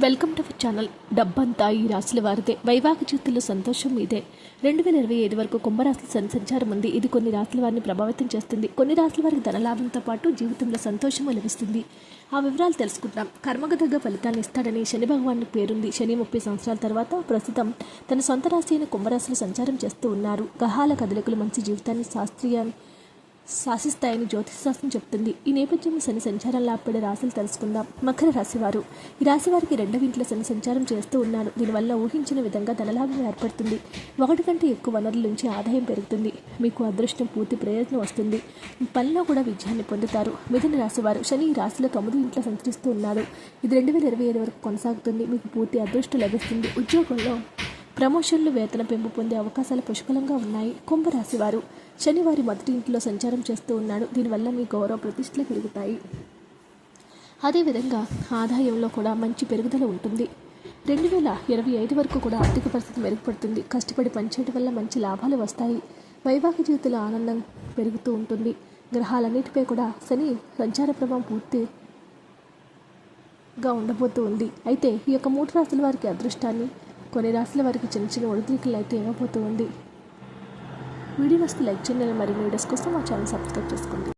Welcome to our channel. డబ్బంతా ఈ రాశుల వారిదే. వైవాహిక జీవితంలో సంతోషం ఇదే. రెండు వేల ఇరవై ఐదు వరకు కుంభరాశుల సంచారం ఉంది. ఇది కొన్ని రాశుల వారిని ప్రభావితం చేస్తుంది. కొన్ని రాశుల వారికి ధనలాభంతో పాటు జీవితంలో సంతోషం లభిస్తుంది. ఆ వివరాలు తెలుసుకుంటాం కర్మకు తగ్గ ఫలితాన్ని ఇస్తాడని శని భగవానుడికి పేరుంది. శని ముప్పై సంవత్సరాల తర్వాత ప్రస్తుతం తన సొంత రాశి అయిన కుంభరాశులు సంచారం చేస్తూ ఉన్నారు. గ్రహాల కదలికలు మంచి జీవితాన్ని శాస్త్రీయ శాసిస్తాయని జ్యోతిషశాస్త్రం చెప్తుంది. ఈ నేపథ్యంలో శని సంచారం లాపడే రాశులు తెలుసుకుందాం. మకర రాశివారు. ఈ రాశి వారికి రెండవ ఇంట్లో శని సంచారం చేస్తూ ఉన్నారు. దీనివల్ల ఊహించిన విధంగా ధనలాభం ఏర్పడుతుంది. ఒకటి కంటే ఎక్కువ వనరుల నుంచి ఆదాయం పెరుగుతుంది. మీకు అదృష్టం పూర్తి ప్రయోజనం వస్తుంది. పనిలో కూడా విజయాన్ని పొందుతారు. మిథున రాశి వారు శని ఈ రాశిలో తొమ్మిది ఇంట్లో సంచరిస్తూ ఉన్నారు. ఇది రెండు వేల ఇరవై ఐదు వరకు కొనసాగుతుంది. మీకు పూర్తి అదృష్టం లభిస్తుంది. ఉద్యోగంలో ప్రమోషన్లు వేతన పెంపు పొందే అవకాశాలు పుష్కలంగా ఉన్నాయి కుంభరాశి వారు శనివారి మొదటి ఇంట్లో సంచారం చేస్తూ ఉన్నాడు. దీనివల్ల మీ గౌరవ ప్రతిష్టలు పెరుగుతాయి. అదేవిధంగా ఆదాయంలో కూడా మంచి పెరుగుదల ఉంటుంది. రెండు వేల ఇరవై ఐదు వరకు కూడా ఆర్థిక పరిస్థితి మెరుగుపడుతుంది. కష్టపడి పనిచేయడం వల్ల మంచి లాభాలు వస్తాయి. వైవాహిక జీవితంలో ఆనందం పెరుగుతూ ఉంటుంది. గ్రహాలన్నిటిపై కూడా శని సంచార ప్రభావం పూర్తి గా ఉండబోతూ ఉంది. అయితే ఈ యొక్క మూడు రాశుల వారికి అదృష్టాన్ని కొన్ని రాసుల వారికి చిన్న చిన్న ఒడిదుడుకులు అయితే ఏమైపోతూ ఉంది. వీడియో వస్తే లైక్ చేయండి మరియు వీడియోస్ కోసం మా ఛానల్ సబ్స్క్రైబ్ చేసుకోండి.